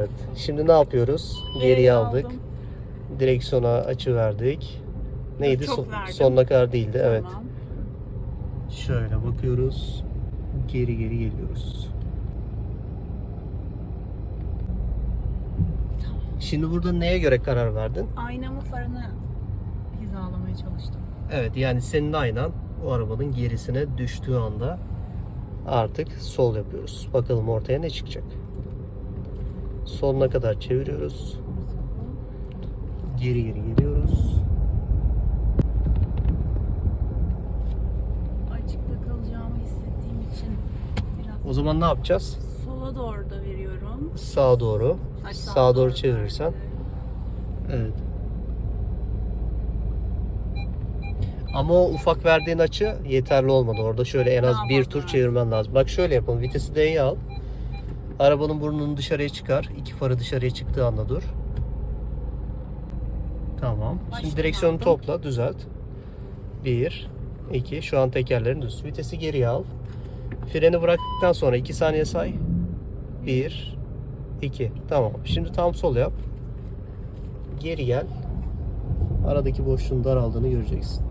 Evet. Şimdi ne yapıyoruz? Geriye Geriye aldık. aldım. Direksiyona açı verdik. Neydi? Çok Son- verdim. sonuna kadar değildi. Evet. Tamam. Şöyle bakıyoruz. Geri geri geliyoruz. Şimdi burada neye göre karar verdin? Aynamı farını hizalamaya çalıştım. Evet yani senin aynan o arabanın gerisine düştüğü anda artık sol yapıyoruz. Bakalım ortaya ne çıkacak. Sonuna kadar çeviriyoruz. Geri geri geliyoruz. Açıkta kalacağımı hissettiğim için biraz O zaman ne yapacağız? sola doğru da veriyorum. Sağa doğru. Ay, Sağa doğru da çevirirsen. Evet. Ama o ufak verdiğin açı yeterli olmadı. Orada şöyle en az Daha bir fazla tur çevirmen lazım. Bak şöyle yapalım. Vitesi D'ye al. Arabanın burnunu dışarıya çıkar. İki farı dışarıya çıktığı anda dur. Tamam. Şimdi Baştan direksiyonu aldım. topla. Düzelt. Bir, iki. Şu an tekerlerin düz. Vitesi geriye al. Freni bıraktıktan sonra iki saniye say. Bir, iki. Tamam. Şimdi tam sol yap. Geri gel. Aradaki boşluğun daraldığını göreceksin.